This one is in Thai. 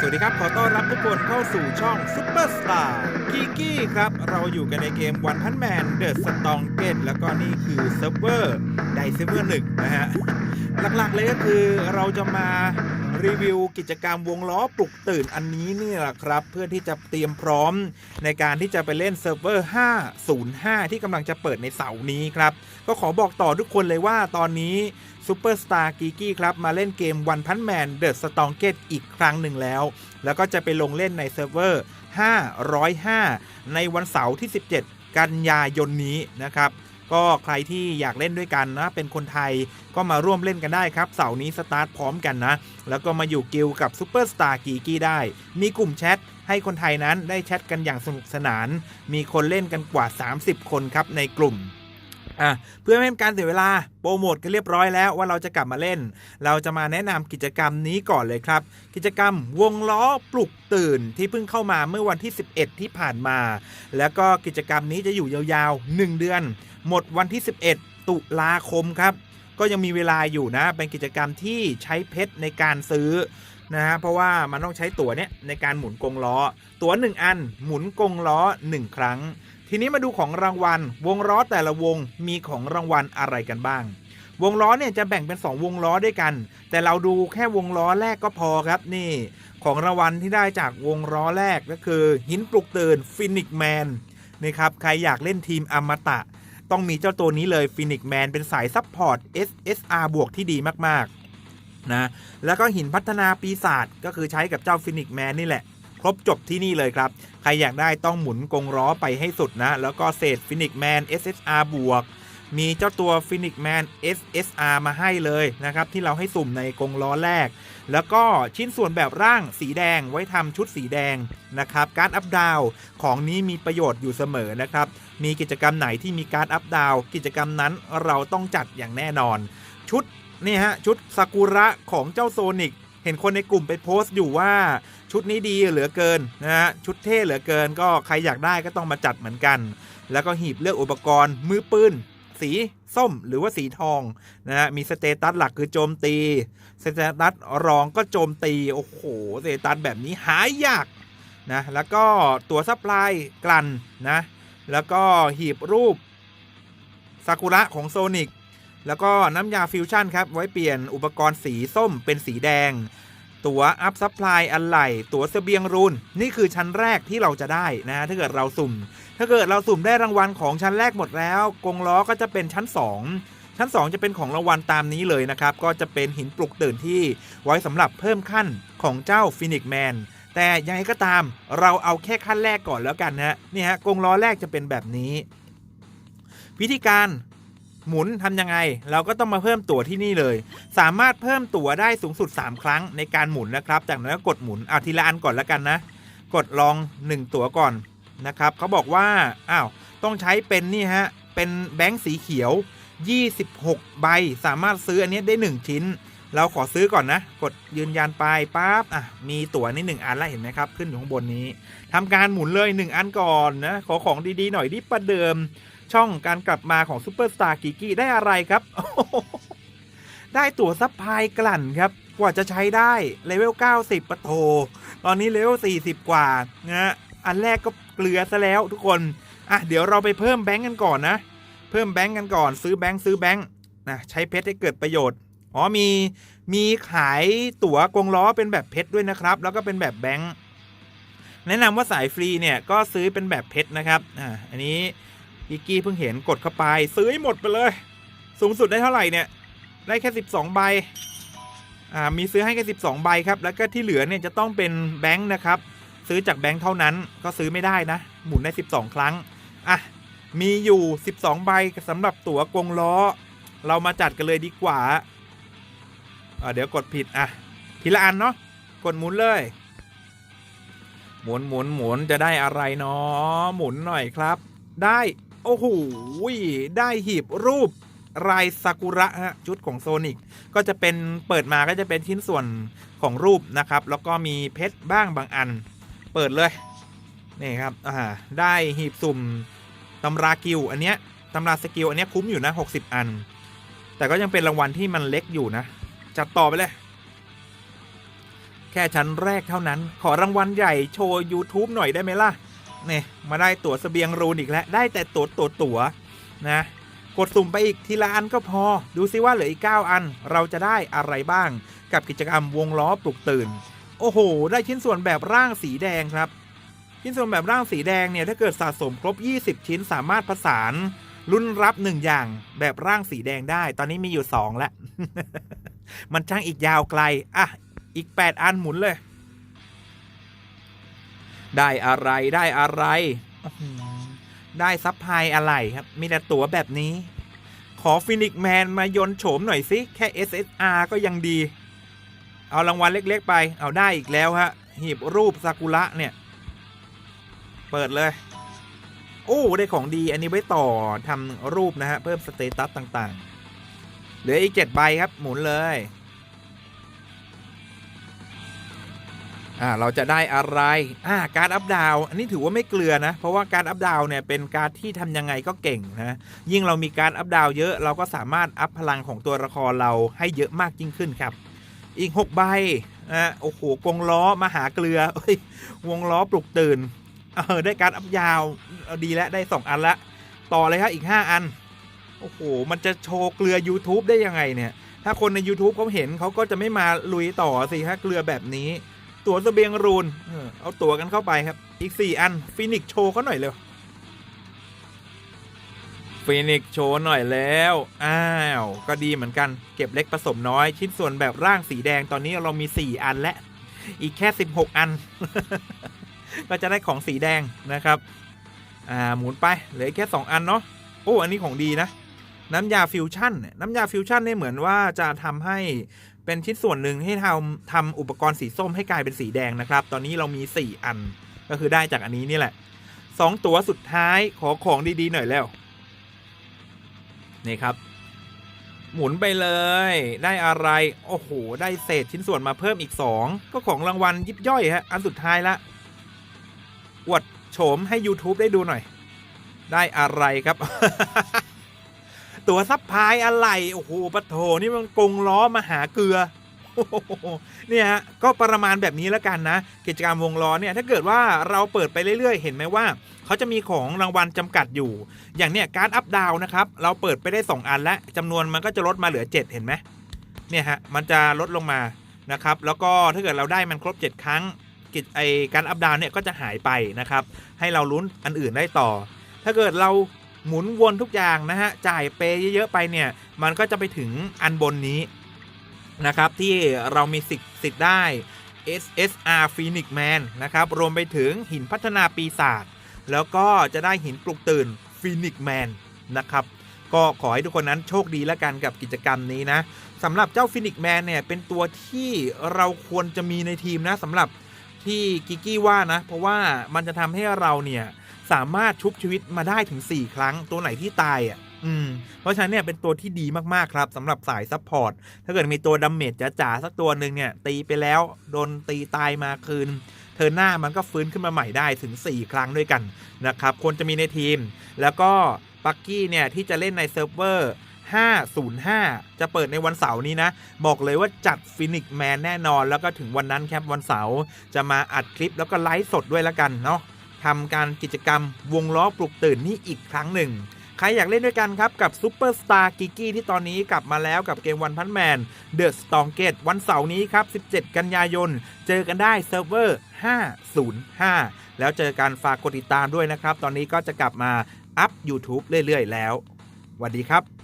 สวัสดีครับ ขอต้อนรับทุกคนเข้าสู่ช่องซุปเปอร์สตาร์กีกี้ครับ เราอยู่กันในเกมวันพันแมนเดอะสตองเกตแล้วก็นี่คือเซิร์ฟเวอร์ไดเซิร์ฟเวอร์หนึ่งนะฮะ หลักๆเลยก็คือเราจะมา รีวิวกิจกรรมวงล้อปลุกตื่นอันนี้นี่แหละครับ เพื่อที่จะเตรียมพร้อมในการที่จะไปเล่นเซิร์ฟเวอร์ 505 ที่กำลังจะเปิดในเสาร์นี้ครับ ก็ขอบอกต่อทุกคนเลยว่าตอนนี้ซูเปอร์สตาร์กีกี้ครับ มาเล่นเกมวันพันแมนเดอะสตองเกตอีกครั้งหนึ่งแล้ว แล้วก็จะไปลงเล่นในเซิร์ฟเวอร์ 505 ในวันเสาร์ที่ 17 กันยายนนี้นะครับ ก็ใครที่อยากเล่นด้วยกันนะ เป็นคนไทยก็มาร่วมเล่นกันได้ครับเสาร์นี้สตาร์ทพร้อมกันนะ แล้วก็มาอยู่กิลกับซูเปอร์สตาร์กีกี้ได้ มีกลุ่มแชทให้คนไทยนั้นได้แชทกันอย่างสนุกสนาน มีคนเล่นกันกว่า 30 คนครับในกลุ่มอะเพื่อไม่ให้การเสียเวลาโปรโมทกันเรียบร้อยแล้วว่าเราจะกลับมาเล่น เราจะมาแนะนำกิจกรรมนี้ก่อนเลยครับ กิจกรรมวงล้อปลุกตื่นที่เพิ่งเข้ามาเมื่อวันที่ 11 ที่ผ่านมา แล้วก็กิจกรรมนี้จะอยู่ยาวๆ 1 เดือน หมดวันที่ 11 ตุลาคมครับ ก็ยังมีเวลาอยู่นะ เป็นกิจกรรมที่ใช้เพชรในการซื้อนะฮะเพราะว่ามันต้องใช้ตั๋วเนี้ยในการหมุนกงล้อ ตั๋ว 1 อัน หมุนกงล้อ 1 ครั้ง ทีนี้มาดูของรางวัล วงล้อแต่ละวงมีของรางวัลอะไรกันบ้าง วงล้อเนี่ยจะแบ่งเป็น 2 วงล้อด้วยกัน แต่เราดูแค่วงล้อแรกก็พอครับนี่ ของรางวัลที่ได้จากวงล้อแรกก็คือ หินปลุกตื่นฟินิกแมนนี่ครับใครอยากเล่นทีมอมตะ ต้องมีเจ้าตัวนี้เลยฟินิกแมนเป็นสายซัพพอร์ต SSR บวกที่ดีมากๆนะแล้วก็หินพัฒนาปีศาจก็คือใช้กับเจ้าฟินิกแมนนี่แหละ ครบจบที่นี่เลยครับ ใครอยากได้ต้องหมุนกงล้อไปให้สุดนะ แล้วก็เศษฟินิกแมน SSR บวก มีเจ้าตัวฟินิกแมน SSR มาให้เลยนะครับ ที่เราให้สุ่มในกงล้อแรก แล้วก็ชิ้นส่วนแบบร่างสีแดงไว้ทำชุดสีแดงนะครับ การอัพดาวของนี้มีประโยชน์อยู่เสมอนะครับ มีกิจกรรมไหนที่มีการอัพดาวกิจกรรมนั้นเราต้องจัดอย่างแน่นอน ชุดนี่ฮะชุดซากุระของเจ้าโซนิกเห็นคนในกลุ่มไปโพสต์อยู่ว่าชุดนี้ดีเหลือเกินนะฮะชุดเท่เหลือเกินก็ใครอยากได้ก็ต้องมาจัดเหมือนกัน แล้วก็หีบเลือกอุปกรณ์มือปืน สีส้มหรือว่าสีทองนะฮะมีสเตตัสหลักคือโจมตีสเตตัสรองก็โจมตี โอ้โหสเตตัสแบบนี้หายยากนะแล้วก็ตัวซัพพลายกลั่นนะแล้วก็หีบรูปซากุระของโซนิกแล้วก็น้ำยาฟิวชั่นครับ ไว้เปลี่ยนอุปกรณ์สีส้มเป็นสีแดง ตั๋วอัพซัพพลายอะไหล่ตั๋วเสบียงรูนนี่คือชั้นแรกที่เราจะได้นะถ้าเกิดเราสุ่ม ถ้าเกิดเราสุ่มได้รางวัลของชั้นแรกหมดแล้ว กงล้อก็จะเป็นชั้น 2 ชั้น 2 จะเป็นของรางวัลตามนี้เลยนะครับ ก็จะเป็นหินปลุกตื่นที่ไว้สำหรับเพิ่มขั้นของเจ้าฟินิกแมนแต่ยังไงก็ตามเราเอาแค่ขั้นแรกก่อนแล้วกันนะนี่ฮะกงล้อแรกจะเป็นแบบนี้ วิธีการ หมุนทำยังไง เราก็ต้องมาเพิ่มตั๋วที่นี่เลย สามารถเพิ่มตั๋วได้สูงสุด 3 ครั้งในการหมุนนะครับ จากนั้นก็กดหมุนเอาทีละอันก่อนแล้วกันนะ กดลอง 1 ตั๋วก่อนนะครับเขาบอกว่าอ้าวต้องใช้เป็นนี่ฮะเป็นแบงค์สีเขียว 26 ใบ สามารถซื้ออันนี้ได้ 1 ชิ้น เราขอซื้อก่อนนะ กดยืนยันไปปั๊บอะมีตั๋วนี่หนึ่งอันแล้วเห็นไหมครับ ขึ้นอยู่ข้างบนนี้ทำการหมุนเลย 1 อันก่อนนะขอของดีๆหน่อยที่ประเดิม ช่องการกลับมาของซูเปอร์สตาร์กิกี้ได้อะไรครับ ได้ตั๋วซัพพลายกลั่นครับ กว่าจะใช้ได้เลเวล 90 ปะโถตอนนี้เลเวล 40 กว่านะฮะอันแรกก็เกลือซะแล้วทุกคน อะ เดี๋ยวเราไปเพิ่มแบงก์กันก่อนนะ เพิ่มแบงก์กันก่อน ซื้อแบงก์ซื้อแบงก์นะใช้เพชรให้เกิดประโยชน์ อ๋อมีมีขายตั๋วกงล้อเป็นแบบเพชรด้วยนะครับ แล้วก็เป็นแบบแบงก์แนะนำว่าสายฟรีเนี่ยก็ซื้อเป็นแบบเพชรนะครับ อ่า อันนี้ กิกกี้เพิ่งเห็นกดเข้าไป ซื้อให้หมดไปเลย สูงสุดได้เท่าไหร่เนี่ย ได้แค่ 12 ใบ อ่า มีซื้อให้แค่ 12 ใบครับ แล้วก็ที่เหลือเนี่ยจะต้องเป็นแบงค์นะครับ ซื้อจากแบงค์เท่านั้น ก็ซื้อไม่ได้นะ หมุนได้ 12 ครั้ง อะ มีอยู่ 12 ใบสำหรับตั๋วกงล้อ เรามาจัดกันเลยดีกว่าอ่า เดี๋ยวกดผิด อะ ทีละอันเนาะ กดหมุนเลยหมุนหมุนหมุนจะได้อะไรเนาะหมุนหน่อยครับ ได้ โอ้โหได้หีบรูปรายซากุระฮะชุดของโซนิกก็จะเป็นเปิดมาก็จะเป็นชิ้นส่วนของรูปนะครับ แล้วก็มีเพชรบ้างบางอัน เปิดเลยนี่ครับอ่าได้หีบสุ่มตำรากิลอันเนี้ยตำราสกิลอันเนี้ยคุ้มอยู่นะ 60 อัน แต่ก็ยังเป็นรางวัลที่มันเล็กอยู่นะ จัดต่อไปเลย แค่ชั้นแรกเท่านั้น ขอรางวัลใหญ่โชว์ YouTube หน่อยได้ไหมล่ะ เนี่ยมาได้ตั๋วเสบียงรูนอีกแล้วได้แต่ตั๋วตั๋วตั๋วนะกดสุ่มไปอีกทีละอันก็พอ ดูซิว่าเหลืออีก 9 อัน เราจะได้อะไรบ้าง กับกิจกรรมวงล้อปลุกตื่น โอ้โห ได้ชิ้นส่วนแบบร่างสีแดงครับ ชิ้นส่วนแบบร่างสีแดงเนี่ยถ้าเกิดสะสมครบ 20 ชิ้นสามารถผสานรุ่นรับ1อย่างแบบร่างสีแดงได้ ตอนนี้มีอยู่ 2 แล้ว มันช่างอีกยาวไกล อะ อีก 8 อันหมุนเลย ได้อะไรได้อะไรอื้อหือได้ซับไพลายอะไรครับ มีแต่ตั๋วแบบนี้ ขอฟินิกแมนมายนต์โฉมหน่อยสิ แค่ SSR ก็ยังดี เอารางวัลเล็กๆไป เอาได้อีกแล้วฮะ หีบรูปซากุระเนี่ย เปิดเลย โอ้ ได้ของดี อันนี้ไว้ต่อทำรูปนะฮะ เพิ่มสเตตัสต่างๆ เหลืออีกเจ็ดใบครับ หมุนเลย อ่าเราจะได้อะไรอ่าการอัพดาวอันนี้ถือว่าไม่เกลือนะ เพราะว่าการอัพดาวเนี่ยเป็นการที่ทำยังไงก็เก่งนะยิ่งเรามีการอัพดาวเยอะเราก็สามารถอัพพลังของตัวละครเราให้เยอะมากยิ่งขึ้นครับ อีก 6 ใบนะโอ้โหกงล้อมาหาเกลืออวงล้อปลุกตื่นเออได้การอัพยาวดีแล้วได้ 2 อันละต่อเลยครับอีก 5 อัน โอ้โห มันจะโชว์เกลือ YouTube ได้ยังไงเนี่ย ถ้าคนใน YouTube เขาเห็นเขาก็จะไม่มาลุยต่อสิฮะเกลือแบบนี้ ตั๋วเสบียงรูนเออเอาตั๋วกันเข้าไปครับ อีก 4 อันฟินิกโชว์เขาหน่อยเร็วฟินิกโชว์หน่อยแล้ว อ้าว ก็ดีเหมือนกัน เก็บเล็กผสมน้อย ชิ้นส่วนแบบร่างสีแดงตอนนี้เรามี 4 อันและ อีกแค่ 16 อัน ก็จะได้ของสีแดงนะครับ อ่า หมุนไปเหลือแค่ 2 อันเนาะ โอ้ อันนี้ของดีนะ น้ำยาฟิวชั่นเนี่ยน้ำยาฟิวชั่นเนี่ยเหมือนว่าจะทำให้ เป็นชิ้นส่วนหนึ่งให้ทำทำอุปกรณ์สีส้มให้กลายเป็นสีแดงนะครับ ตอนนี้เรามี 4 อัน ก็คือได้จากอันนี้นี่แหละ 2 ตัวสุดท้ายขอของดีๆหน่อยแล้ว นี่ครับ หมุนไปเลย ได้อะไร โอ้โห ได้เศษชิ้นส่วนมาเพิ่มอีก 2 ก็ของรางวัลยิบย่อยฮะ อันสุดท้ายละ อวดโฉมให้ YouTube ได้ดูหน่อย ได้อะไรครับ ตัวซับพายอะไรโอ้โหปะโถนี่มันกงล้อมาหาเกลือเนี่ยฮะก็ประมาณแบบนี้แล้วกันนะ กิจกรรมวงล้อเนี่ยถ้าเกิดว่าเราเปิดไปเรื่อยๆ เห็นไหมว่าเขาจะมีของรางวัลจำกัดอยู่ อย่างเนี้ยการ์ดอัพดาวนะครับเราเปิดไปได้ 2 อันแล้วจำนวนมันก็จะลดมาเหลือ 7 เห็นไหมเนี่ยฮะมันจะลดลงมานะครับแล้วก็ถ้าเกิดเราได้มันครบ 7 ครั้งกิจไอการอัพดาวเนี่ยก็จะหายไปนะครับให้เราลุ้นอันอื่นได้ต่อ ถ้าเกิดเรา หมุนวนทุกอย่างนะฮะจ่ายเปย์เยอะๆไปเนี่ยมันก็จะไปถึงอันบนนี้นะครับที่เรามีสิทธิ์สิทธิ์ได้ SSR Phoenix Man นะครับรวมไปถึงหินพัฒนาปีศาจแล้วก็จะได้หินปลุกตื่น Phoenix Man นะครับก็ขอให้ทุกคนนั้นโชคดีแล้วกันกับกิจกรรมนี้นะสำหรับเจ้า Phoenix Man เนี่ยเป็นตัวที่เราควรจะมีในทีมนะสำหรับที่กิกกี้ว่านะ เพราะว่ามันจะทำให้เราเนี่ย สามารถชุบชีวิตมาได้ถึง 4 ครั้ง ตัวไหนที่ตายอะอืมเพราะฉะนั้นเนี่ยเป็นตัวที่ดีมากๆครับสำหรับสายซัพพอร์ตถ้าเกิดมีตัวดัมเมจจ๋าๆสักตัวหนึ่งเนี่ย ตีไปแล้วโดนตีตายมาคืน เธอหน้ามันก็ฟื้นขึ้นมาใหม่ได้ถึง 4 ครั้งด้วยกันนะครับควรจะมีในทีม แล้วก็ปักกี้เนี่ยที่จะเล่นในเซิร์ฟเวอร์505 จะเปิดในวันเสาร์นี้นะ บอกเลยว่าจัดฟินิกแมนแน่นอน แล้วก็ถึงวันนั้นครับวันเสาร์จะมาอัดคลิปแล้วก็ไลฟ์สดด้วยล้วกันเนาะ ทำการกิจกรรมวงล้อปลุกตื่นนี่อีกครั้งหนึ่ง ใครอยากเล่นด้วยกันครับ กับซูเปอร์สตาร์กิกี้ที่ตอนนี้กลับมาแล้วกับเกมวันพันแมนเดอะสตองเกตวันเสาร์นี้ครับ 17 กันยายน เจอกันได้เซิร์ฟเวอร์ 505 แล้วเจอกันฝากกดติดตามด้วยนะครับ ตอนนี้ก็จะกลับมาอัพ YouTube เรื่อยๆ แล้วสวัสดีครับ